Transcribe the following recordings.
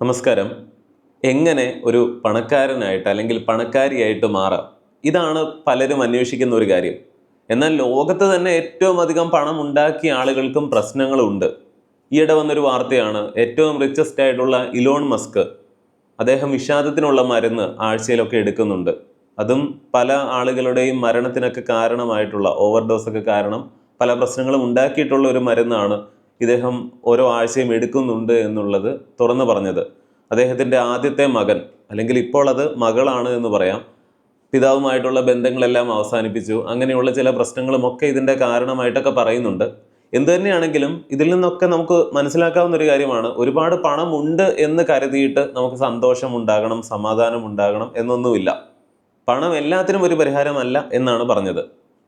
നമസ്കാരം. എങ്ങനെ ഒരു പണക്കാരനായിട്ട് അല്ലെങ്കിൽ പണക്കാരിയായിട്ട് മാറാം? ഇതാണ് പലരും അന്വേഷിക്കുന്ന ഒരു കാര്യം. എന്നാൽ ലോകത്ത് തന്നെ ഏറ്റവും അധികം പണം ഉണ്ടാക്കിയ ആളുകൾക്കും പ്രശ്നങ്ങളുണ്ട്. ഈയിടെ വന്നൊരു വാർത്തയാണ് ഏറ്റവും റിച്ചസ്റ്റ് ആയിട്ടുള്ള ഇലോൺ മസ്ക് അദ്ദേഹം വിഷാദത്തിനുള്ള മരുന്ന് ആഴ്ചയിലൊക്കെ എടുക്കുന്നുണ്ട്. അതും പല ആളുകളുടെയും മരണത്തിനൊക്കെ കാരണമായിട്ടുള്ള ഓവർഡോസ് ഒക്കെ കാരണം പല പ്രശ്നങ്ങളും ഉണ്ടാക്കിയിട്ടുള്ള ഒരു മരുന്നാണ് ഇദ്ദേഹം ഓരോ ആഴ്ചയും എടുക്കുന്നുണ്ട് എന്നുള്ളത് തുറന്നു പറഞ്ഞത്. അദ്ദേഹത്തിന്റെ ആദ്യത്തെ മകൻ അല്ലെങ്കിൽ ഇപ്പോൾ അത് മകളാണ് എന്ന് പറയാം. പിതാവുമായിട്ടുള്ള ബന്ധങ്ങളെല്ലാം അവസാനിപ്പിച്ചു. അങ്ങനെയുള്ള ചില പ്രശ്നങ്ങളുമൊക്കെ ഇതിന്റെ കാരണമായിട്ടൊക്കെ പറയുന്നുണ്ട്. എന്തു തന്നെയാണെങ്കിലും ഇതിൽ നിന്നൊക്കെ നമുക്ക് മനസ്സിലാക്കാവുന്ന ഒരു കാര്യമാണ്. ഒരുപാട് പണം ഉണ്ട് എന്ന് കരുതിയിട്ട് നമുക്ക് സന്തോഷം ഉണ്ടാകണം സമാധാനം ഉണ്ടാകണം എന്നൊന്നുമില്ല. പണം എല്ലാത്തിനും ഒരു പരിഹാരമല്ല എന്നാണ് പറഞ്ഞത്.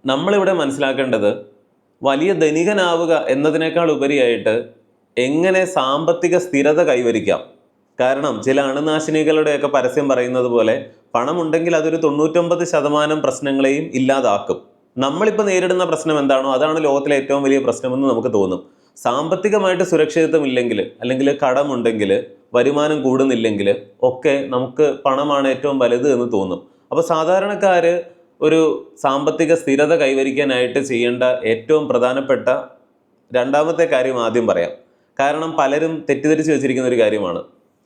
നമ്മളിവിടെ മനസ്സിലാക്കേണ്ടത് വലിയ ധനികനാവുക എന്നതിനേക്കാൾ ഉപരിയായിട്ട് എങ്ങനെ സാമ്പത്തിക സ്ഥിരത കൈവരിക്കാം? കാരണം ചില അണുനാശിനികളുടെയൊക്കെ പരസ്യം പറയുന്നത് പോലെ പണമുണ്ടെങ്കിൽ അതൊരു തൊണ്ണൂറ്റൊമ്പത് ശതമാനം പ്രശ്നങ്ങളെയും ഇല്ലാതാക്കും. നമ്മളിപ്പോൾ നേരിടുന്ന പ്രശ്നം എന്താണോ അതാണ് ലോകത്തിലെ ഏറ്റവും വലിയ പ്രശ്നമെന്ന് നമുക്ക് തോന്നും. സാമ്പത്തികമായിട്ട് സുരക്ഷിതത്വം ഇല്ലെങ്കിൽ അല്ലെങ്കിൽ കടമുണ്ടെങ്കിൽ വരുമാനം കൂടുന്നില്ലെങ്കിൽ ഒക്കെ നമുക്ക് പണമാണ് ഏറ്റവും വലുത് എന്ന് തോന്നും. അപ്പോൾ സാധാരണക്കാർ ഒരു സാമ്പത്തിക സ്ഥിരത കൈവരിക്കാനായിട്ട് ചെയ്യേണ്ട ഏറ്റവും പ്രധാനപ്പെട്ട രണ്ടാമത്തെ കാര്യം ആദ്യം പറയാം. കാരണം പലരും തെറ്റിദ്ധരിച്ച് വെച്ചിരിക്കുന്ന ഒരു കാര്യമാണ്.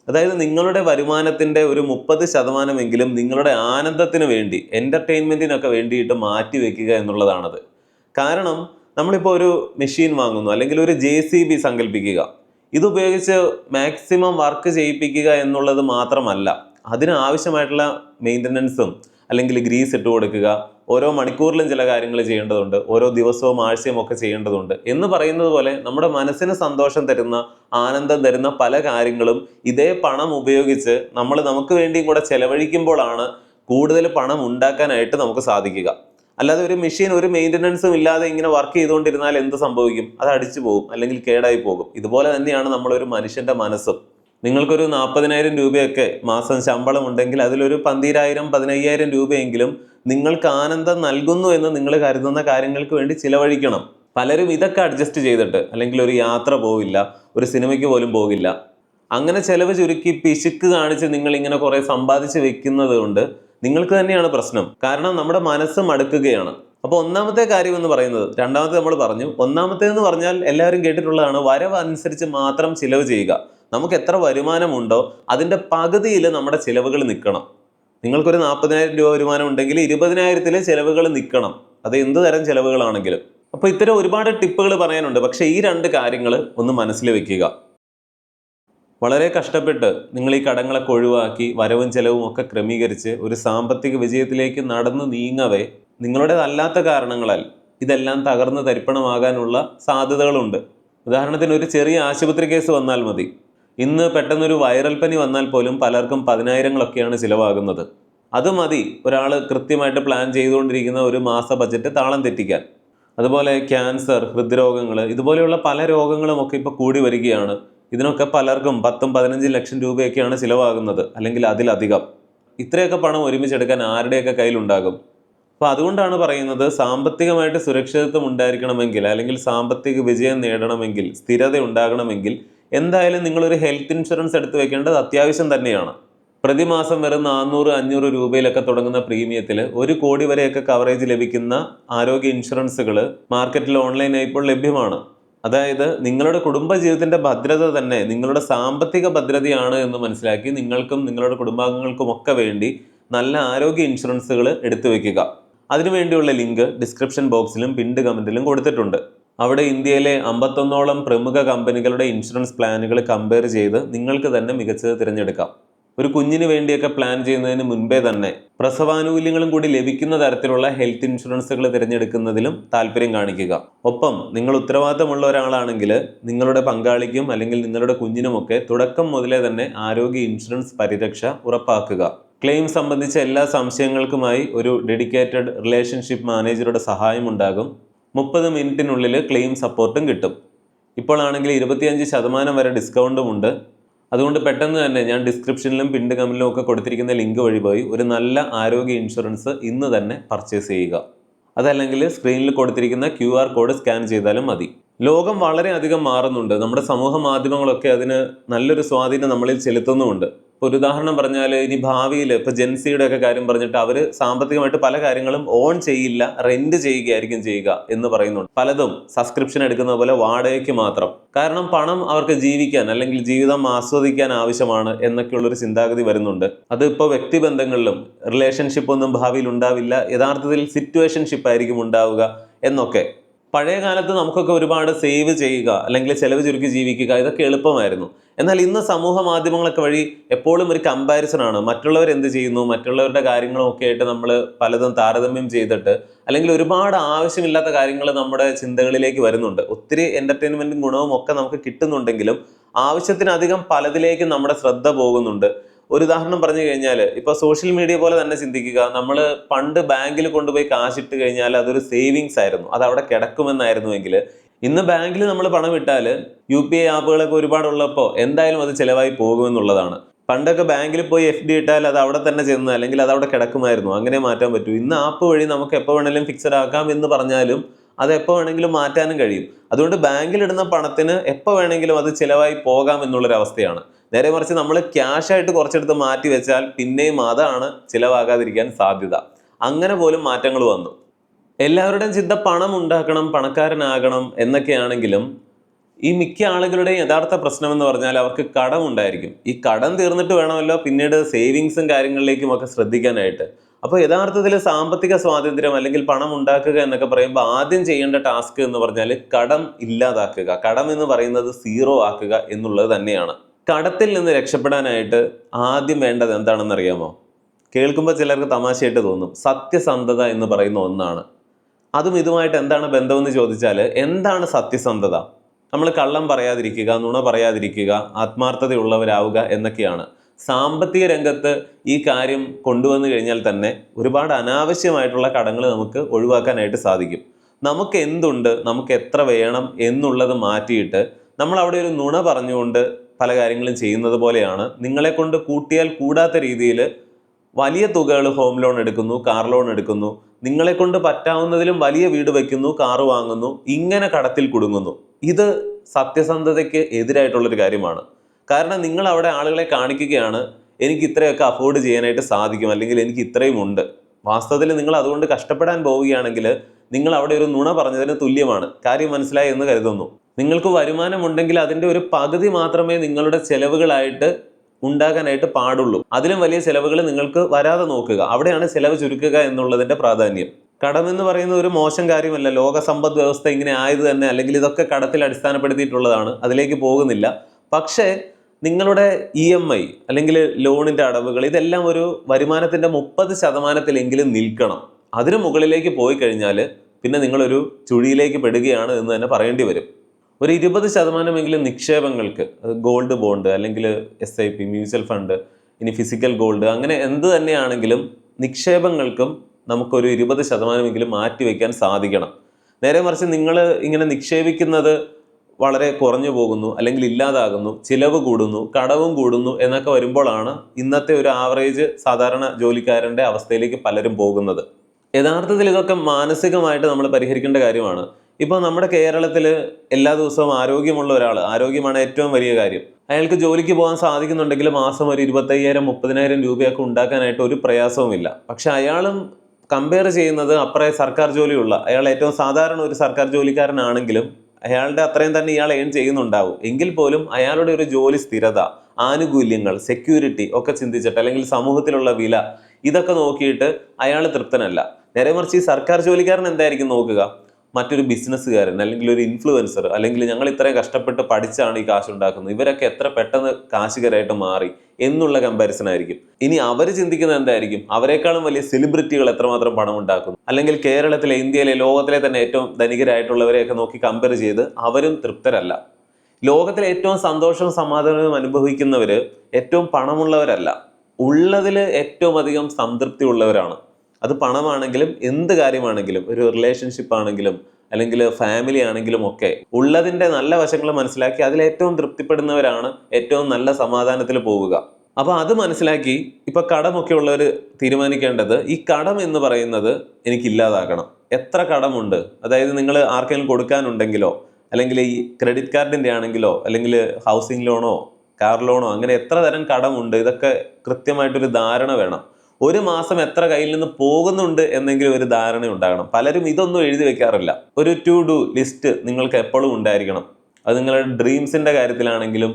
അതായത് നിങ്ങളുടെ വരുമാനത്തിന്റെ ഒരു മുപ്പത് ശതമാനമെങ്കിലും നിങ്ങളുടെ ആനന്ദത്തിന് വേണ്ടി എന്റർടൈൻമെന്റിനൊക്കെ വേണ്ടിയിട്ട് മാറ്റി വെക്കുക എന്നുള്ളതാണത്. കാരണം നമ്മളിപ്പോൾ ഒരു മെഷീൻ വാങ്ങുന്നു അല്ലെങ്കിൽ ഒരു ജെ സി ബി സങ്കല്പിക്കുക. ഇതുപയോഗിച്ച് മാക്സിമം വർക്ക് ചെയ്യിപ്പിക്കുക എന്നുള്ളത് മാത്രമല്ല അതിന് ആവശ്യമായിട്ടുള്ള മെയിന്റനൻസും അല്ലെങ്കിൽ ഗ്രീസ് ഇട്ട് കൊടുക്കുക. ഓരോ മണിക്കൂറിലും ചില കാര്യങ്ങൾ ചെയ്യേണ്ടതുണ്ട്. ഓരോ ദിവസവും ആഴ്ചയും ഒക്കെ ചെയ്യേണ്ടതുണ്ട്. എന്ന് പറയുന്നത് പോലെ നമ്മുടെ മനസ്സിന് സന്തോഷം തരുന്ന ആനന്ദം തരുന്ന പല കാര്യങ്ങളും ഇതേ പണം ഉപയോഗിച്ച് നമ്മൾ നമുക്ക് വേണ്ടിയും കൂടെ ചെലവഴിക്കുമ്പോഴാണ് കൂടുതൽ പണം ഉണ്ടാക്കാനായിട്ട് നമുക്ക് സാധിക്കുക. അല്ലാതെ ഒരു മെഷീൻ ഒരു മെയിന്റനൻസും ഇല്ലാതെ ഇങ്ങനെ വർക്ക് ചെയ്തുകൊണ്ടിരുന്നാൽ എന്ത് സംഭവിക്കും? അത് അടിച്ചു പോകും അല്ലെങ്കിൽ കേടായി പോകും. ഇതുപോലെ തന്നെയാണ് നമ്മളൊരു മനുഷ്യന്റെ മനസ്സും. നിങ്ങൾക്കൊരു നാൽപ്പതിനായിരം രൂപയൊക്കെ മാസം ശമ്പളം ഉണ്ടെങ്കിൽ അതിലൊരു പന്തിരായിരം പതിനയ്യായിരം രൂപയെങ്കിലും നിങ്ങൾക്ക് ആനന്ദം നൽകുന്നു എന്ന് നിങ്ങൾ കരുതുന്ന കാര്യങ്ങൾക്ക് വേണ്ടി ചിലവഴിക്കണം. പലരും ഇതൊക്കെ അഡ്ജസ്റ്റ് ചെയ്തിട്ട് അല്ലെങ്കിൽ ഒരു യാത്ര പോവില്ല ഒരു സിനിമയ്ക്ക് പോലും പോകില്ല. അങ്ങനെ ചിലവ് ചുരുക്കി പിശുക്ക് കാണിച്ച് നിങ്ങൾ ഇങ്ങനെ കുറെ സമ്പാദിച്ച് വെക്കുന്നത് കൊണ്ട് നിങ്ങൾക്ക് തന്നെയാണ് പ്രശ്നം. കാരണം നമ്മുടെ മനസ്സ് മടുക്കുകയാണ്. അപ്പോൾ ഒന്നാമത്തെ കാര്യം എന്ന് പറയുന്നത് രണ്ടാമത്തെ നമ്മൾ പറഞ്ഞു ഒന്നാമത്തെ എന്ന് പറഞ്ഞാൽ എല്ലാവരും കേട്ടിട്ടുള്ളതാണ് വരവ് അനുസരിച്ച് മാത്രം ചിലവ് ചെയ്യുക. നമുക്ക് എത്ര വരുമാനമുണ്ടോ അതിന്റെ പകുതിയിൽ നമ്മുടെ ചിലവുകൾ നിൽക്കണം. നിങ്ങൾക്കൊരു നാൽപ്പതിനായിരം രൂപ വരുമാനം ഉണ്ടെങ്കിൽ ഇരുപതിനായിരത്തിൽ ചിലവുകൾ നിൽക്കണം. അത് എന്ത് തരം ചിലവുകളാണെങ്കിലും. അപ്പോൾ ഇത്തരം ഒരുപാട് ടിപ്പുകൾ പറയാനുണ്ട്. പക്ഷേ ഈ രണ്ട് കാര്യങ്ങൾ ഒന്ന് മനസ്സിൽ വെക്കുക. വളരെ കഷ്ടപ്പെട്ട് നിങ്ങൾ ഈ കടങ്ങളൊക്കെ ഒഴിവാക്കി വരവും ചെലവും ഒക്കെ ക്രമീകരിച്ച് ഒരു സാമ്പത്തിക വിജയത്തിലേക്ക് നടന്നു നീങ്ങവേ നിങ്ങളുടേതല്ലാത്ത കാരണങ്ങളാൽ ഇതെല്ലാം തകർന്ന് തരിപ്പണമാകാനുള്ള സാധ്യതകളുണ്ട്. ഉദാഹരണത്തിന് ഒരു ചെറിയ ആശുപത്രി കേസ് വന്നാൽ മതി. ഇന്ന് പെട്ടെന്നൊരു വൈറൽ പനി വന്നാൽ പോലും പലർക്കും പതിനായിരങ്ങളൊക്കെയാണ് ചിലവാകുന്നത്. അത് മതി ഒരാൾ കൃത്യമായിട്ട് പ്ലാൻ ചെയ്തുകൊണ്ടിരിക്കുന്ന ഒരു മാസ ബജറ്റ് താളം തെറ്റിക്കാൻ. അതുപോലെ ക്യാൻസർ ഹൃദ്രോഗങ്ങൾ ഇതുപോലെയുള്ള പല രോഗങ്ങളും ഒക്കെ ഇപ്പോൾ കൂടി വരികയാണ്. ഇതിനൊക്കെ പലർക്കും പത്തും പതിനഞ്ചും ലക്ഷം രൂപയൊക്കെയാണ് ചിലവാകുന്നത് അല്ലെങ്കിൽ അതിലധികം. ഇത്രയൊക്കെ പണം ഒരുമിച്ചെടുക്കാൻ ആരുടെയൊക്കെ കയ്യിലുണ്ടാകും? അപ്പോൾ അതുകൊണ്ടാണ് പറയുന്നത് സാമ്പത്തികമായിട്ട് സുരക്ഷിതത്വം ഉണ്ടായിരിക്കണമെങ്കിൽ അല്ലെങ്കിൽ സാമ്പത്തിക വിജയം നേടണമെങ്കിൽ സ്ഥിരത ഉണ്ടാകണമെങ്കിൽ എന്തായാലും നിങ്ങളൊരു ഹെൽത്ത് ഇൻഷുറൻസ് എടുത്തു വെക്കേണ്ടത് അത്യാവശ്യം തന്നെയാണ്. പ്രതിമാസം വെറും നാനൂറ് അഞ്ഞൂറ് രൂപയിലൊക്കെ തുടങ്ങുന്ന പ്രീമിയത്തിൽ ഒരു കോടി വരെയൊക്കെ കവറേജ് ലഭിക്കുന്ന ആരോഗ്യ ഇൻഷുറൻസുകൾ മാർക്കറ്റിൽ ഓൺലൈനായി ഇപ്പോൾ ലഭ്യമാണ്. അതായത് നിങ്ങളുടെ കുടുംബജീവിതത്തിന്റെ ഭദ്രത തന്നെ നിങ്ങളുടെ സാമ്പത്തിക ഭദ്രതയാണ് എന്ന് മനസ്സിലാക്കി നിങ്ങൾക്കും നിങ്ങളുടെ കുടുംബാംഗങ്ങൾക്കും ഒക്കെ വേണ്ടി നല്ല ആരോഗ്യ ഇൻഷുറൻസുകൾ എടുത്തു വയ്ക്കുക അതിനുവേണ്ടിയുള്ള ലിങ്ക് ഡിസ്ക്രിപ്ഷൻ ബോക്സിലും പിൻഡ് കമന്റിലും കൊടുത്തിട്ടുണ്ട്. അവിടെ ഇന്ത്യയിലെ അമ്പത്തൊന്നോളം പ്രമുഖ കമ്പനികളുടെ ഇൻഷുറൻസ് പ്ലാനുകൾ കമ്പയർ ചെയ്ത് നിങ്ങൾക്ക് തന്നെ മികച്ചത് തിരഞ്ഞെടുക്കാം. ഒരു കുഞ്ഞിന് വേണ്ടിയൊക്കെ പ്ലാൻ ചെയ്യുന്നതിന് മുൻപേ തന്നെ പ്രസവാനുകൂല്യങ്ങളും കൂടി ലഭിക്കുന്ന തരത്തിലുള്ള ഹെൽത്ത് ഇൻഷുറൻസുകൾ തിരഞ്ഞെടുക്കുന്നതിലും താല്പര്യം കാണിക്കുക. ഒപ്പം നിങ്ങൾ ഉത്തരവാദിത്തമുള്ള ഒരാളാണെങ്കിൽ നിങ്ങളുടെ പങ്കാളിക്കും അല്ലെങ്കിൽ നിങ്ങളുടെ കുഞ്ഞിനുമൊക്കെ തുടക്കം മുതലേ തന്നെ ആരോഗ്യ ഇൻഷുറൻസ് പരിരക്ഷ ഉറപ്പാക്കുക. ക്ലെയിം സംബന്ധിച്ച എല്ലാ സംശയങ്ങൾക്കുമായി ഒരു ഡെഡിക്കേറ്റഡ് റിലേഷൻഷിപ്പ് മാനേജറുടെ സഹായം ഉണ്ടാകും. മുപ്പത് മിനിറ്റിനുള്ളിൽ ക്ലെയിം സപ്പോർട്ടും കിട്ടും. ഇപ്പോൾ ആണെങ്കിൽ ഇരുപത്തിയഞ്ച് ശതമാനം വരെ ഡിസ്കൗണ്ടും ഉണ്ട്. അതുകൊണ്ട് പെട്ടെന്ന് തന്നെ ഞാൻ ഡിസ്ക്രിപ്ഷനിലും പിൻഡ് കമന്റിലും ഒക്കെ കൊടുത്തിരിക്കുന്ന ലിങ്ക് വഴി പോയി ഒരു നല്ല ആരോഗ്യ ഇൻഷുറൻസ് ഇന്ന് തന്നെ പർച്ചേസ് ചെയ്യുക. അതല്ലെങ്കിൽ സ്ക്രീനിൽ കൊടുത്തിരിക്കുന്ന ക്യു കോഡ് സ്കാൻ ചെയ്താലും മതി. ലോകം വളരെയധികം മാറുന്നുണ്ട്. നമ്മുടെ സമൂഹ മാധ്യമങ്ങളൊക്കെ അതിന് നല്ലൊരു സ്വാധീനം നമ്മളിൽ ചെലുത്തുന്നുമുണ്ട്. ഇപ്പോൾ ഒരു ഉദാഹരണം പറഞ്ഞാൽ ഇനി ഭാവിയിൽ ഇപ്പോൾ ജെൻസിയുടെ ഒക്കെ കാര്യം പറഞ്ഞിട്ട് അവർ സാമ്പത്തികമായിട്ട് പല കാര്യങ്ങളും ഓൺ ചെയ്യില്ല റെന്റ് ചെയ്യുകയായിരിക്കും ചെയ്യുക എന്ന് പറയുന്നുണ്ട്. പലതും സബ്സ്ക്രിപ്ഷൻ എടുക്കുന്ന പോലെ വാടകയ്ക്ക് മാത്രം. കാരണം പണം അവർക്ക് ജീവിക്കാൻ അല്ലെങ്കിൽ ജീവിതം ആസ്വദിക്കാൻ ആവശ്യമാണ് എന്നൊക്കെയുള്ളൊരു ചിന്താഗതി വരുന്നുണ്ട്. അത് ഇപ്പോൾ വ്യക്തിബന്ധങ്ങളിലും റിലേഷൻഷിപ്പ് ഒന്നും ഭാവിയിൽ ഉണ്ടാവില്ല. യഥാർത്ഥത്തിൽ സിറ്റുവേഷൻഷിപ്പ് ആയിരിക്കും ഉണ്ടാവുക എന്നൊക്കെ. പഴയ കാലത്ത് നമുക്കൊക്കെ ഒരുപാട് സേവ് ചെയ്യുക അല്ലെങ്കിൽ ചെലവ് ചുരുക്കി ജീവിക്കുക ഇതൊക്കെ എളുപ്പമായിരുന്നു. എന്നാൽ ഇന്ന് സമൂഹ മാധ്യമങ്ങളൊക്കെ വഴി എപ്പോഴും ഒരു കമ്പാരിസൺ ആണ്. മറ്റുള്ളവർ എന്ത് ചെയ്യുന്നു മറ്റുള്ളവരുടെ കാര്യങ്ങളും ഒക്കെ ആയിട്ട് നമ്മൾ പലതും താരതമ്യം ചെയ്തിട്ട് അല്ലെങ്കിൽ ഒരുപാട് ആവശ്യമില്ലാത്ത കാര്യങ്ങൾ നമ്മുടെ ചിന്തകളിലേക്ക് വരുന്നുണ്ട്. ഒത്തിരി എന്റർടൈൻമെന്റും ഗുണവും ഒക്കെ നമുക്ക് കിട്ടുന്നുണ്ടെങ്കിലും ആവശ്യത്തിനധികം പലതിലേക്കും നമ്മുടെ ശ്രദ്ധ പോകുന്നുണ്ട്. ഒരു ഉദാഹരണം പറഞ്ഞു കഴിഞ്ഞാൽ ഇപ്പൊ സോഷ്യൽ മീഡിയ പോലെ തന്നെ ചിന്തിക്കുക. നമ്മൾ പണ്ട് ബാങ്കിൽ കൊണ്ടുപോയി കാശിട്ട് കഴിഞ്ഞാൽ അതൊരു സേവിങ്സ് ആയിരുന്നു. അത് അവിടെ കിടക്കുമെന്നായിരുന്നുവെങ്കിൽ ഇന്ന് ബാങ്കിൽ നമ്മൾ പണം ഇട്ടാൽ യു പി ഐ ആപ്പുകളൊക്കെ ഒരുപാടുള്ളപ്പോൾ എന്തായാലും അത് ചിലവായി പോകുമെന്നുള്ളതാണ്. പണ്ടൊക്കെ ബാങ്കിൽ പോയി എഫ് ഡി ഇട്ടാൽ അത് അവിടെ തന്നെ ചെന്ന് അല്ലെങ്കിൽ അത് അവിടെ കിടക്കുമായിരുന്നു. അങ്ങനെ മാറ്റാൻ പറ്റൂ. ഇന്ന് ആപ്പ് വഴി നമുക്ക് എപ്പോൾ വേണമെങ്കിലും ഫിക്സഡ് ആക്കാം എന്ന് പറഞ്ഞാലും അത് എപ്പോൾ വേണമെങ്കിലും മാറ്റാനും കഴിയും. അതുകൊണ്ട് ബാങ്കിൽ ഇടുന്ന പണത്തിന് എപ്പോൾ വേണമെങ്കിലും അത് ചിലവായി പോകാം എന്നുള്ളൊരു അവസ്ഥയാണ് നേരെ മറിച്ച് നമ്മൾ ക്യാഷ് ആയിട്ട് കുറച്ചെടുത്ത് മാറ്റി വെച്ചാൽ പിന്നെയും അതാണ് ചിലവാകാതിരിക്കാൻ സാധ്യത. അങ്ങനെ പോലും മാറ്റങ്ങൾ വന്നു. എല്ലാവരുടെയും ചിന്ത പണം ഉണ്ടാക്കണം പണക്കാരനാകണം എന്നൊക്കെയാണെങ്കിലും ഈ മിക്ക ആളുകളുടെയും യഥാർത്ഥ പ്രശ്നം എന്ന് പറഞ്ഞാൽ അവർക്ക് കടം ഉണ്ടായിരിക്കും. ഈ കടം തീർന്നിട്ട് വേണമല്ലോ പിന്നീട് സേവിങ്സും കാര്യങ്ങളിലേക്കും ഒക്കെ ശ്രദ്ധിക്കാനായിട്ട്. അപ്പോൾ യഥാർത്ഥത്തിൽ സാമ്പത്തിക സ്വാതന്ത്ര്യം അല്ലെങ്കിൽ പണം ഉണ്ടാക്കുക എന്നൊക്കെ പറയുമ്പോൾ ആദ്യം ചെയ്യേണ്ട ടാസ്ക് എന്ന് പറഞ്ഞാൽ കടം ഇല്ലാതാക്കുക. കടം എന്ന് പറയുന്നത് സീറോ ആക്കുക എന്നുള്ളത് തന്നെയാണ്. കടത്തിൽ നിന്ന് രക്ഷപ്പെടാനായിട്ട് ആദ്യം വേണ്ടത് എന്താണെന്ന് അറിയാമോ? കേൾക്കുമ്പോൾ ചിലർക്ക് തമാശയായിട്ട് തോന്നും. സത്യസന്ധത എന്ന് പറയുന്ന ഒന്നാണ്. അതും ഇതുമായിട്ട് എന്താണ് ബന്ധമെന്ന് ചോദിച്ചാൽ എന്താണ് സത്യസന്ധത? നമ്മൾ കള്ളം പറയാതിരിക്കുക നുണ പറയാതിരിക്കുക ആത്മാർത്ഥതയുള്ളവരാവുക എന്നൊക്കെയാണ്. സാമ്പത്തിക രംഗത്ത് ഈ കാര്യം കൊണ്ടുവന്നു കഴിഞ്ഞാൽ തന്നെ ഒരുപാട് അനാവശ്യമായിട്ടുള്ള കടങ്ങൾ നമുക്ക് ഒഴിവാക്കാനായിട്ട് സാധിക്കും. നമുക്ക് എന്തുണ്ട്? നമുക്ക് എത്ര വേണം? എന്നുള്ളത് മാറ്റിയിട്ട് നമ്മൾ അവിടെ ഒരു നുണ പറഞ്ഞുകൊണ്ട് പല കാര്യങ്ങളും ചെയ്യുന്നത് പോലെയാണ്. നിങ്ങളെ കൊണ്ട് കൂട്ടിയാൽ കൂടാത്ത രീതിയിൽ വലിയ തുകകൾ ഹോം ലോൺ എടുക്കുന്നു കാർ ലോൺ എടുക്കുന്നു. നിങ്ങളെ കൊണ്ട് പറ്റാവുന്നതിലും വലിയ വീട് വെക്കുന്നു കാർ വാങ്ങുന്നു ഇങ്ങനെ കടത്തിൽ കുടുങ്ങുന്നു. ഇത് സത്യസന്ധതയ്ക്ക് എതിരായിട്ടുള്ളൊരു കാര്യമാണ്. കാരണം നിങ്ങൾ അവിടെ ആളുകളെ കാണിക്കുകയാണ് എനിക്ക് ഇത്രയൊക്കെ അഫോർഡ് ചെയ്യാനായിട്ട് സാധിക്കും അല്ലെങ്കിൽ എനിക്ക് ഇത്രയും ഉണ്ട്. വാസ്തവത്തിൽ നിങ്ങൾ അതുകൊണ്ട് കഷ്ടപ്പെടാൻ പോവുകയാണെങ്കിൽ നിങ്ങൾ അവിടെ ഒരു നുണ പറഞ്ഞതിന് തുല്യമാണ്. കാര്യം മനസ്സിലായി എന്ന് കരുതുന്നു. നിങ്ങൾക്ക് വരുമാനമുണ്ടെങ്കിൽ അതിന്റെ ഒരു പകുതി മാത്രമേ നിങ്ങളുടെ ചെലവുകളായിട്ട് ഉണ്ടാകാനായിട്ട് പാടുള്ളൂ. അതിലും വലിയ ചെലവുകൾ നിങ്ങൾക്ക് വരാതെ നോക്കുക. അവിടെയാണ് ചിലവ് ചുരുക്കുക എന്നുള്ളതിന്റെ പ്രാധാന്യം. കടം എന്ന് പറയുന്ന ഒരു മോശം കാര്യമല്ല. ലോക സമ്പദ് വ്യവസ്ഥ ഇങ്ങനെ ആയത് തന്നെ അല്ലെങ്കിൽ ഇതൊക്കെ കടത്തിൽ അടിസ്ഥാനപ്പെടുത്തിയിട്ടുള്ളതാണ്. അതിലേക്ക് പോകുന്നില്ല. പക്ഷേ നിങ്ങളുടെ ഇ എം ഐ അല്ലെങ്കിൽ ലോണിന്റെ അടവുകൾ ഇതെല്ലാം ഒരു വരുമാനത്തിന്റെ മുപ്പത് ശതമാനത്തിലെങ്കിലും നിൽക്കണം. അതിന് മുകളിലേക്ക് പോയി കഴിഞ്ഞാൽ പിന്നെ നിങ്ങളൊരു ചുഴിയിലേക്ക് പെടുകയാണ് എന്ന് തന്നെ പറയേണ്ടി വരും. ഒരു ഇരുപത് ശതമാനമെങ്കിലും നിക്ഷേപങ്ങൾക്ക് ഗോൾഡ് ബോണ്ട് അല്ലെങ്കിൽ S I P mutual fund ഇനി ഫിസിക്കൽ ഗോൾഡ് അങ്ങനെ എന്ത് തന്നെയാണെങ്കിലും നിക്ഷേപങ്ങൾക്കും നമുക്കൊരു ഇരുപത് ശതമാനമെങ്കിലും മാറ്റി വയ്ക്കാൻ സാധിക്കണം. നേരെ മറിച്ച് നിങ്ങൾ ഇങ്ങനെ നിക്ഷേപിക്കുന്നത് വളരെ കുറഞ്ഞു പോകുന്നു അല്ലെങ്കിൽ ഇല്ലാതാകുന്നു ചിലവ് കൂടുന്നു കടവും കൂടുന്നു എന്നൊക്കെ വരുമ്പോഴാണ് ഇന്നത്തെ ഒരു ആവറേജ് സാധാരണ ജോലിക്കാരന്റെ അവസ്ഥയിലേക്ക് പലരും പോകുന്നത്. യഥാർത്ഥത്തിൽ ഇതൊക്കെ മാനസികമായിട്ട് നമ്മൾ പരിഹരിക്കേണ്ട കാര്യമാണ്. ഇപ്പോൾ നമ്മുടെ കേരളത്തിൽ എല്ലാ ദിവസവും ആരോഗ്യമുള്ള ഒരാൾ ആരോഗ്യമാണ് ഏറ്റവും വലിയ കാര്യം. അയാൾക്ക് ജോലിക്ക് പോകാൻ സാധിക്കുന്നുണ്ടെങ്കിൽ മാസം ഒരു ഇരുപത്തയ്യായിരം മുപ്പതിനായിരം രൂപയൊക്കെ ഉണ്ടാക്കാനായിട്ട് ഒരു പ്രയാസവുമില്ല. പക്ഷെ അയാളും കമ്പയർ ചെയ്യുന്നത് അപ്പുറേ സർക്കാർ ജോലിയുള്ള അയാൾ ഏറ്റവും സാധാരണ ഒരു സർക്കാർ ജോലിക്കാരനാണെങ്കിലും അയാളുടെ അത്രയും തന്നെ ഇയാൾ ഏൺ ചെയ്യുന്നുണ്ടാവും. എങ്കിൽ പോലും അയാളുടെ ഒരു ജോലി സ്ഥിരത ആനുകൂല്യങ്ങൾ സെക്യൂരിറ്റി ഒക്കെ ചിന്തിച്ചിട്ട് അല്ലെങ്കിൽ സമൂഹത്തിലുള്ള വില ഇതൊക്കെ നോക്കിയിട്ട് അയാൾ തൃപ്തനല്ല. നേരെ മറിച്ച് ഈ സർക്കാർ ജോലിക്കാരൻ എന്തായിരിക്കും നോക്കുക? മറ്റൊരു ബിസിനസ്സുകാരൻ അല്ലെങ്കിൽ ഒരു ഇൻഫ്ലുവൻസർ അല്ലെങ്കിൽ ഞങ്ങൾ ഇത്രയും കഷ്ടപ്പെട്ട് പഠിച്ചാണ് ഈ കാശ് ഉണ്ടാക്കുന്നത്. ഇവരൊക്കെ എത്ര പെട്ടെന്ന് കാശുകാരായിട്ട് മാറി എന്നുള്ള കമ്പാരിസൺ ആയിരിക്കും. ഇനി അവർ ചിന്തിക്കുന്നത് എന്തായിരിക്കും? അവരെക്കാളും വലിയ സെലിബ്രിറ്റികൾ എത്രമാത്രം പണം ഉണ്ടാക്കുന്നു? അല്ലെങ്കിൽ കേരളത്തിലെ ഇന്ത്യയിലെ ലോകത്തിലെ തന്നെ ഏറ്റവും ധനികരായിട്ടുള്ളവരെയൊക്കെ നോക്കി കമ്പയർ ചെയ്ത് അവരും തൃപ്തരല്ല. ലോകത്തിലെ ഏറ്റവും സന്തോഷവും സമാധാനവും അനുഭവിക്കുന്നവർ ഏറ്റവും പണമുള്ളവരല്ല. ഉള്ളതിൽ ഏറ്റവും അധികം സംതൃപ്തി ഉള്ളവരാണ് അത് പണമാണെങ്കിലും എന്ത് കാര്യമാണെങ്കിലും ഒരു റിലേഷൻഷിപ്പ് ആണെങ്കിലും അല്ലെങ്കിൽ ഫാമിലി ആണെങ്കിലും ഒക്കെ ഉള്ളതിന്റെ നല്ല വശങ്ങൾ മനസ്സിലാക്കി അതിൽ ഏറ്റവും തൃപ്തിപ്പെടുന്നവരാണ് ഏറ്റവും നല്ല സമാധാനത്തിൽ പോവുക. അപ്പോൾ അത് മനസ്സിലാക്കി ഇപ്പൊ കടമൊക്കെ ഉള്ളവർ തീരുമാനിക്കേണ്ടത് ഈ കടം എന്ന് പറയുന്നത് എനിക്ക് ഇല്ലാതാക്കണം എത്ര കടമുണ്ട്? അതായത് നിങ്ങൾ ആർക്കെങ്കിലും കൊടുക്കാനുണ്ടെങ്കിലോ അല്ലെങ്കിൽ ഈ ക്രെഡിറ്റ് കാർഡിന്റെ ആണെങ്കിലോ അല്ലെങ്കിൽ ഹൗസിംഗ് ലോണോ കാർ ലോണോ അങ്ങനെ എത്ര തരം കടമുണ്ട്? ഇതൊക്കെ കൃത്യമായിട്ടൊരു ധാരണ വേണം. ഒരു മാസം എത്ര കയ്യിൽ നിന്ന് പോകുന്നുണ്ട് എന്നെങ്കിലും ഒരു ധാരണ ഉണ്ടാകണം. പലരും ഇതൊന്നും എഴുതി വെക്കാറില്ല. ഒരു ടു ഡു ലിസ്റ്റ് നിങ്ങൾക്ക് എപ്പോഴും ഉണ്ടായിരിക്കണം. അത് നിങ്ങളുടെ ഡ്രീംസിന്റെ കാര്യത്തിലാണെങ്കിലും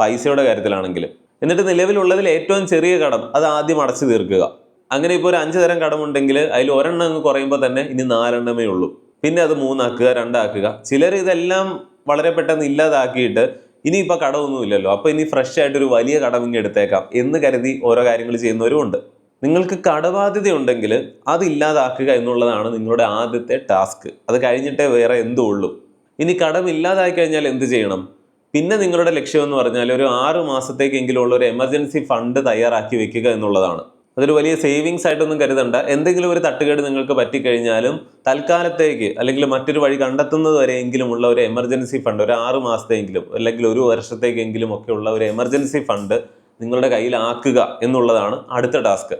പൈസയുടെ കാര്യത്തിലാണെങ്കിലും. എന്നിട്ട് നിലവിലുള്ളതിൽ ഏറ്റവും ചെറിയ കടം അത് ആദ്യം അടച്ചു തീർക്കുക. അങ്ങനെ ഇപ്പോൾ ഒരു അഞ്ച് തരം കടമുണ്ടെങ്കിൽ അതിൽ ഒരെണ്ണം അങ്ങ് കുറയുമ്പോൾ തന്നെ ഇനി നാലെണ്ണമേ ഉള്ളൂ. പിന്നെ അത് മൂന്നാക്കുക രണ്ടാക്കുക. ചിലർ ഇതെല്ലാം വളരെ പെട്ടെന്ന് ഇല്ലാതാക്കിയിട്ട് ഇനിയിപ്പോൾ കടമൊന്നുമില്ലല്ലോ അപ്പോൾ ഇനി ഫ്രഷ് ആയിട്ട് ഒരു വലിയ കടം ഇങ്ങ് എടുത്തേക്കാം എന്ന് കരുതി ഓരോ കാര്യങ്ങൾ ചെയ്യുന്നവരും ഉണ്ട്. നിങ്ങൾക്ക് കടബാധ്യത ഉണ്ടെങ്കിൽ അത് ഇല്ലാതാക്കുക എന്നുള്ളതാണ് നിങ്ങളുടെ ആദ്യത്തെ ടാസ്ക്. അത് കഴിഞ്ഞിട്ടേ വേറെ എന്തും ഉള്ളൂ. ഇനി കടം ഇല്ലാതായി കഴിഞ്ഞാൽ എന്ത് ചെയ്യണം? പിന്നെ നിങ്ങളുടെ ലക്ഷ്യം എന്ന് പറഞ്ഞാൽ ഒരു ആറ് മാസത്തേക്കെങ്കിലും ഉള്ള ഒരു എമർജൻസി ഫണ്ട് തയ്യാറാക്കി വെക്കുക എന്നുള്ളതാണ്. അതൊരു വലിയ സേവിങ്സ് ആയിട്ടൊന്നും കരുതണ്ട. എന്തെങ്കിലും ഒരു തട്ടുകേട് നിങ്ങൾക്ക് പറ്റിക്കഴിഞ്ഞാലും തൽക്കാലത്തേക്ക് അല്ലെങ്കിൽ മറ്റൊരു വഴി കണ്ടെത്തുന്നത് വരെയെങ്കിലും ഉള്ള ഒരു എമർജൻസി ഫണ്ട് ഒരു ആറ് മാസത്തെങ്കിലും അല്ലെങ്കിൽ ഒരു വർഷത്തേക്കെങ്കിലും ഒക്കെ ഉള്ള ഒരു എമർജൻസി ഫണ്ട് നിങ്ങളുടെ കയ്യിലാക്കുക എന്നുള്ളതാണ് അടുത്ത ടാസ്ക്.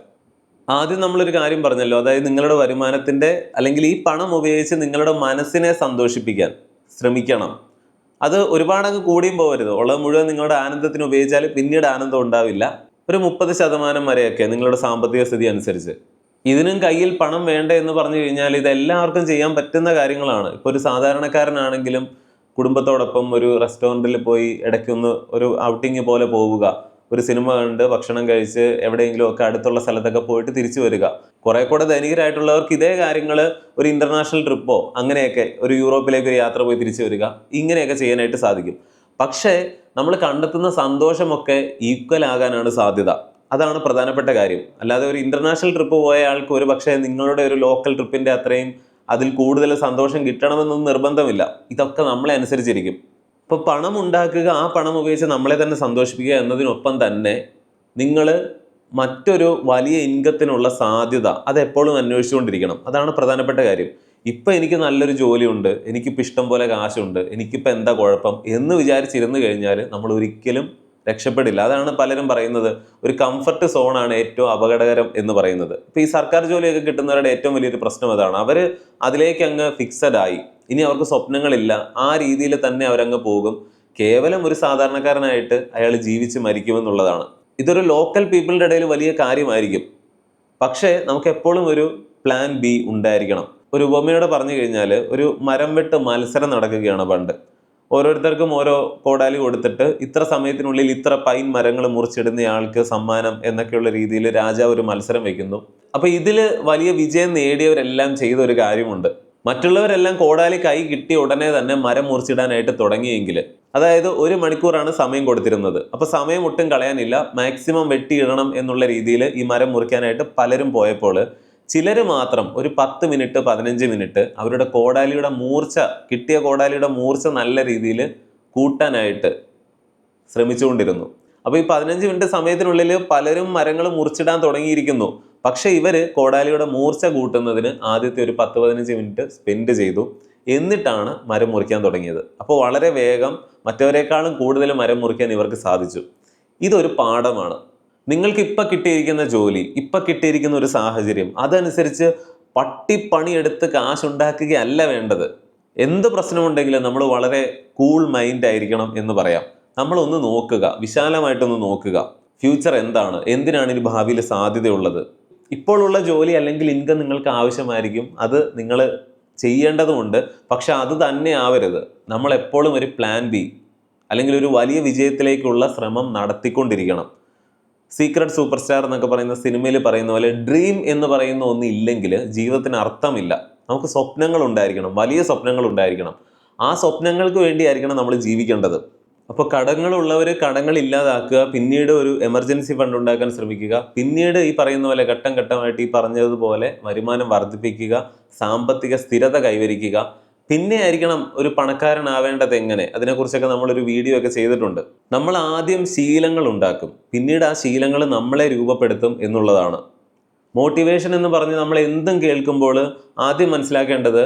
ആദ്യം നമ്മളൊരു കാര്യം പറഞ്ഞല്ലോ അതായത് നിങ്ങളുടെ വരുമാനത്തിന്റെ അല്ലെങ്കിൽ ഈ പണം ഉപയോഗിച്ച് നിങ്ങളുടെ മനസ്സിനെ സന്തോഷിപ്പിക്കാൻ ശ്രമിക്കണം. അത് ഒരുപാടങ്ങ് കൂടിയും പോകരുത്. ഉള്ളത് മുഴുവൻ നിങ്ങളുടെ ആനന്ദത്തിന് ഉപയോഗിച്ചാൽ പിന്നീട് ആനന്ദം ഉണ്ടാവില്ല. ഒരു മുപ്പത് ശതമാനം വരെയൊക്കെ നിങ്ങളുടെ സാമ്പത്തിക സ്ഥിതി അനുസരിച്ച്. ഇതിനും കയ്യിൽ പണം വേണ്ട എന്ന് പറഞ്ഞു കഴിഞ്ഞാൽ ഇതെല്ലാവർക്കും ചെയ്യാൻ പറ്റുന്ന കാര്യങ്ങളാണ്. ഇപ്പോൾ ഒരു സാധാരണക്കാരനാണെങ്കിലും കുടുംബത്തോടൊപ്പം ഒരു റെസ്റ്റോറന്റിൽ പോയി ഇടയ്ക്കൊന്ന് ഒരു ഔട്ടിങ് പോലെ പോവുക. ഒരു സിനിമ കണ്ട് ഭക്ഷണം കഴിച്ച് എവിടെയെങ്കിലും ഒക്കെ അടുത്തുള്ള സ്ഥലത്തൊക്കെ പോയിട്ട് തിരിച്ചു വരിക. കുറെ കൂടെ ധനികരായിട്ടുള്ളവർക്ക് ഇതേ കാര്യങ്ങൾ ഒരു ഇന്റർനാഷണൽ ട്രിപ്പോ അങ്ങനെയൊക്കെ ഒരു യൂറോപ്പിലേക്ക് ഒരു യാത്ര പോയി തിരിച്ചു വരിക ഇങ്ങനെയൊക്കെ ചെയ്യാനായിട്ട് സാധിക്കും. പക്ഷേ നമ്മൾ കണ്ടെത്തുന്ന സന്തോഷമൊക്കെ ഈക്വൽ ആകാനാണ് സാധ്യത. അതാണ് പ്രധാനപ്പെട്ട കാര്യം. അല്ലാതെ ഒരു ഇന്റർനാഷണൽ ട്രിപ്പ് പോയ ആൾക്ക് ഒരു പക്ഷേ നിങ്ങളുടെ ഒരു ലോക്കൽ ട്രിപ്പിന്റെ അത്രയും അതിൽ കൂടുതൽ സന്തോഷം കിട്ടണമെന്നൊന്നും നിർബന്ധമില്ല. ഇതൊക്കെ നമ്മളെ അനുസരിച്ചിരിക്കും. ഇപ്പോൾ പണം ഉണ്ടാക്കുക ആ പണം ഉപയോഗിച്ച് നമ്മളെ തന്നെ സന്തോഷിപ്പിക്കുക എന്നതിനൊപ്പം തന്നെ നിങ്ങൾ മറ്റൊരു വലിയ ഇൻകത്തിനുള്ള സാധ്യത അത് എപ്പോഴും അന്വേഷിച്ചുകൊണ്ടിരിക്കണം. അതാണ് പ്രധാനപ്പെട്ട കാര്യം. ഇപ്പം എനിക്ക് നല്ലൊരു ജോലിയുണ്ട് എനിക്കിപ്പോൾ ഇഷ്ടം പോലെ കാശുണ്ട് എനിക്കിപ്പോൾ എന്താ കുഴപ്പം എന്ന് വിചാരിച്ചിരുന്നു കഴിഞ്ഞാൽ നമ്മൾ ഒരിക്കലും രക്ഷപ്പെടില്ല. അതാണ് പലരും പറയുന്നത് ഒരു കംഫർട്ട് സോണാണ് ഏറ്റവും അപകടകരം എന്ന് പറയുന്നത്. ഇപ്പോൾ ഈ സർക്കാർ ജോലിയൊക്കെ കിട്ടുന്നവരുടെ ഏറ്റവും വലിയൊരു പ്രശ്നം അതാണ്. അവർ അതിലേക്ക് അങ്ങ് ഫിക്സഡ് ആയി. ഇനി അവർക്ക് സ്വപ്നങ്ങളില്ല. ആ രീതിയിൽ തന്നെ അവരങ്ങ് പോകും. കേവലം ഒരു സാധാരണക്കാരനായിട്ട് അയാൾ ജീവിച്ച് മരിക്കുമെന്നുള്ളതാണ്. ഇതൊരു ലോക്കൽ പീപ്പിളിന്റെ ഇടയിൽ വലിയ കാര്യമായിരിക്കും. പക്ഷേ നമുക്ക് എപ്പോഴും ഒരു പ്ലാൻ ബി ഉണ്ടായിരിക്കണം. ഒരു ഉപമയോടെ പറഞ്ഞു കഴിഞ്ഞാൽ ഒരു മരം വെട്ട് മത്സരം നടക്കുകയാണ് പണ്ട്. ഓരോരുത്തർക്കും ഓരോ കോടാലി കൊടുത്തിട്ട് ഇത്ര സമയത്തിനുള്ളിൽ ഇത്ര പൈൻ മരങ്ങൾ മുറിച്ചിടുന്നയാൾക്ക് സമ്മാനം എന്നൊക്കെയുള്ള രീതിയിൽ രാജാവ് ഒരു മത്സരം വെക്കുന്നു. അപ്പോൾ ഇതിൽ വലിയ വിജയം നേടിയവരെല്ലാം ചെയ്ത ഒരു കാര്യമുണ്ട്. മറ്റുള്ളവരെല്ലാം കോടാലി കൈ കിട്ടിയ ഉടനെ തന്നെ മരം മുറിച്ചിടാനായിട്ട് തുടങ്ങിയെങ്കിൽ അതായത് ഒരു മണിക്കൂറാണ് സമയം കൊടുത്തിരുന്നത്. അപ്പോൾ സമയം ഒട്ടും കളയാനില്ല. മാക്സിമം വെട്ടിയിടണം എന്നുള്ള രീതിയിൽ ഈ മരം മുറിക്കാനായിട്ട് പലരും പോയപ്പോൾ ചിലർ മാത്രം ഒരു പത്ത് മിനിറ്റ് പതിനഞ്ച് മിനിറ്റ് അവരുടെ കോടാലിയുടെ മൂർച്ച കിട്ടിയ കോടാലിയുടെ മൂർച്ച നല്ല രീതിയിൽ കൂട്ടാനായിട്ട് ശ്രമിച്ചുകൊണ്ടിരുന്നു. അപ്പോൾ ഈ പതിനഞ്ച് മിനിറ്റ് സമയത്തിനുള്ളിൽ പലരും മരങ്ങൾ മുറിച്ചിടാൻ തുടങ്ങിയിരിക്കുന്നു. പക്ഷേ ഇവർ കോടാലിയുടെ മൂർച്ച കൂട്ടുന്നതിന് ആദ്യത്തെ ഒരു പത്ത് പതിനഞ്ച് മിനിറ്റ് സ്പെൻഡ് ചെയ്തു. എന്നിട്ടാണ് മരം മുറിക്കാൻ തുടങ്ങിയത്. അപ്പോൾ വളരെ വേഗം മറ്റവരെക്കാളും കൂടുതൽ മരം മുറിക്കാൻ ഇവർക്ക് സാധിച്ചു. ഇതൊരു പാഠമാണ്. നിങ്ങൾക്ക് ഇപ്പം കിട്ടിയിരിക്കുന്ന ജോലി ഇപ്പം കിട്ടിയിരിക്കുന്ന ഒരു സാഹചര്യം അതനുസരിച്ച് പട്ടിപ്പണിയെടുത്ത് കാശുണ്ടാക്കുകയല്ല വേണ്ടത്. എന്ത് പ്രശ്നമുണ്ടെങ്കിലും നമ്മൾ വളരെ കൂൾ മൈൻഡ് ആയിരിക്കണം എന്ന് പറയാം. നമ്മളൊന്ന് നോക്കുക വിശാലമായിട്ടൊന്ന് നോക്കുക. ഫ്യൂച്ചർ എന്താണ്? എന്തിനാണ് ഇനി ഭാവിയിൽ സാധ്യതയുള്ളത്? ഇപ്പോഴുള്ള ജോലി അല്ലെങ്കിൽ ഇൻകം നിങ്ങൾക്ക് ആവശ്യമായിരിക്കും. അത് നിങ്ങൾ ചെയ്യേണ്ടതുമുണ്ട്. പക്ഷെ അത് തന്നെ ആവരുത്. നമ്മൾ എപ്പോഴും ഒരു പ്ലാൻ ബി അല്ലെങ്കിൽ ഒരു വലിയ വിജയത്തിലേക്കുള്ള ശ്രമം നടത്തിക്കൊണ്ടിരിക്കണം. സീക്രട്ട് സൂപ്പർ സ്റ്റാർ എന്നൊക്കെ പറയുന്ന സിനിമയിൽ പറയുന്ന പോലെ ഡ്രീം എന്ന് പറയുന്ന ഒന്നും ഇല്ലെങ്കിൽ ജീവിതത്തിന് അർത്ഥമില്ല. നമുക്ക് സ്വപ്നങ്ങൾ ഉണ്ടായിരിക്കണം. വലിയ സ്വപ്നങ്ങൾ ഉണ്ടായിരിക്കണം. ആ സ്വപ്നങ്ങൾക്ക് വേണ്ടിയായിരിക്കണം നമ്മൾ ജീവിക്കേണ്ടത്. അപ്പോൾ കടങ്ങളുള്ളവർ കടങ്ങൾ ഇല്ലാതാക്കുക പിന്നീട് ഒരു എമർജൻസി ഫണ്ട് ഉണ്ടാക്കാൻ ശ്രമിക്കുക പിന്നീട് ഈ പറയുന്ന പോലെ ഘട്ടം ഘട്ടമായിട്ട് ഈ പറഞ്ഞതുപോലെ വരുമാനം വർദ്ധിപ്പിക്കുക സാമ്പത്തിക സ്ഥിരത കൈവരിക്കുക. പിന്നെ ആയിരിക്കണം ഒരു പണക്കാരനാവേണ്ടത് എങ്ങനെ? അതിനെക്കുറിച്ചൊക്കെ നമ്മളൊരു വീഡിയോ ഒക്കെ ചെയ്തിട്ടുണ്ട്. നമ്മൾ ആദ്യം ശീലങ്ങൾ ഉണ്ടാക്കും. പിന്നീട് ആ ശീലങ്ങൾ നമ്മളെ രൂപപ്പെടുത്തും എന്നുള്ളതാണ്. മോട്ടിവേഷൻ എന്ന് പറഞ്ഞ് നമ്മൾ എന്തും കേൾക്കുമ്പോൾ ആദ്യം മനസ്സിലാക്കേണ്ടത്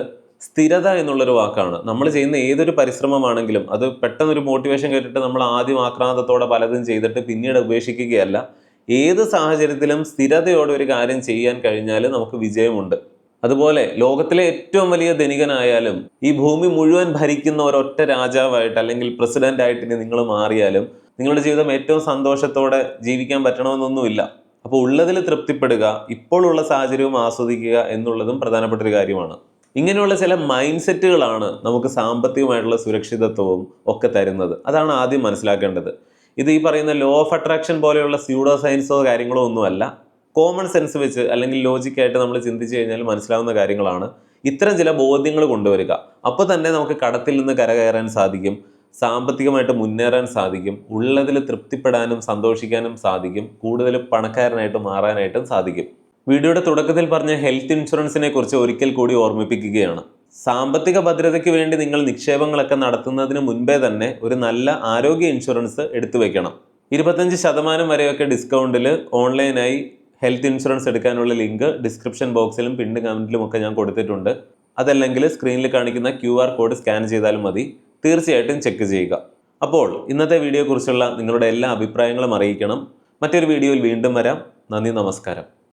സ്ഥിരത എന്നുള്ളൊരു വാക്കാണ്. നമ്മൾ ചെയ്യുന്ന ഏതൊരു പരിശ്രമമാണെങ്കിലും അത് പെട്ടെന്നൊരു മോട്ടിവേഷൻ കേട്ടിട്ട് നമ്മൾ ആദ്യം ആക്രാന്തത്തോടെ പലതും ചെയ്തിട്ട് പിന്നീട് ഉപേക്ഷിക്കുകയല്ല. ഏത് സാഹചര്യത്തിലും സ്ഥിരതയോടെ ഒരു കാര്യം ചെയ്യാൻ കഴിഞ്ഞാൽ നമുക്ക് വിജയമുണ്ട്. അതുപോലെ ലോകത്തിലെ ഏറ്റവും വലിയ ധനികനായാലും ഈ ഭൂമി മുഴുവൻ ഭരിക്കുന്ന ഒരൊറ്റ രാജാവായിട്ട് അല്ലെങ്കിൽ പ്രസിഡന്റ് ആയിട്ട് ഇനി നിങ്ങൾ മാറിയാലും നിങ്ങളുടെ ജീവിതം ഏറ്റവും സന്തോഷത്തോടെ ജീവിക്കാൻ പറ്റണമെന്നൊന്നുമില്ല. അപ്പോൾ ഉള്ളതിൽ തൃപ്തിപ്പെടുക ഇപ്പോഴുള്ള സാഹചര്യവും ആസ്വദിക്കുക എന്നുള്ളതും പ്രധാനപ്പെട്ട ഒരു കാര്യമാണ്. ഇങ്ങനെയുള്ള ചില മൈൻഡ് സെറ്റുകളാണ് നമുക്ക് സാമ്പത്തികമായിട്ടുള്ള സുരക്ഷിതത്വവും ഒക്കെ തരുന്നത്. അതാണ് ആദ്യം മനസ്സിലാക്കേണ്ടത്. ഇത് ഈ പറയുന്ന ലോ ഓഫ് അട്രാക്ഷൻ പോലെയുള്ള സ്യൂഡോ സയൻസോ കാര്യങ്ങളോ ഒന്നുമല്ല. കോമൺ സെൻസ് വെച്ച് അല്ലെങ്കിൽ ലോജിക്കായിട്ട് നമ്മൾ ചിന്തിച്ചു കഴിഞ്ഞാൽ മനസ്സിലാവുന്ന കാര്യങ്ങളാണ്. ഇത്തരം ചില ബോധ്യങ്ങൾ കൊണ്ടുവരിക. അപ്പോൾ തന്നെ നമുക്ക് കടത്തിൽ നിന്ന് കരകയറാൻ സാധിക്കും. സാമ്പത്തികമായിട്ട് മുന്നേറാൻ സാധിക്കും. ഉള്ളതിൽ തൃപ്തിപ്പെടാനും സന്തോഷിക്കാനും സാധിക്കും. കൂടുതൽ പണക്കാരനായിട്ട് മാറാനായിട്ടും സാധിക്കും. വീഡിയോയുടെ തുടക്കത്തിൽ പറഞ്ഞ ഹെൽത്ത് ഇൻഷുറൻസിനെ കുറിച്ച് ഒരിക്കൽ കൂടി ഓർമ്മിപ്പിക്കുകയാണ്. സാമ്പത്തിക ഭദ്രതയ്ക്ക് വേണ്ടി നിങ്ങൾ നിക്ഷേപങ്ങളൊക്കെ നടത്തുന്നതിന് മുൻപേ തന്നെ ഒരു നല്ല ആരോഗ്യ ഇൻഷുറൻസ് എടുത്തു വെക്കണം. ഇരുപത്തഞ്ച് ശതമാനം വരെയൊക്കെ ഡിസ്കൗണ്ടിൽ ഓൺലൈനായി ഹെൽത്ത് ഇൻഷുറൻസ് എടുക്കാനുള്ള ലിങ്ക് ഡിസ്ക്രിപ്ഷൻ ബോക്സിലും പിണ്ട് കമന്റിലും ഒക്കെ ഞാൻ കൊടുത്തിട്ടുണ്ട്. അതല്ലെങ്കിൽ സ്ക്രീനിൽ കാണിക്കുന്ന ക്യു കോഡ് സ്കാൻ ചെയ്താലും മതി. തീർച്ചയായിട്ടും ചെക്ക് ചെയ്യുക. അപ്പോൾ ഇന്നത്തെ വീഡിയോയെക്കുറിച്ചുള്ള നിങ്ങളുടെ എല്ലാ അഭിപ്രായങ്ങളും അറിയിക്കണം. മറ്റൊരു വീഡിയോയിൽ വീണ്ടും വരാം. നന്ദി നമസ്കാരം.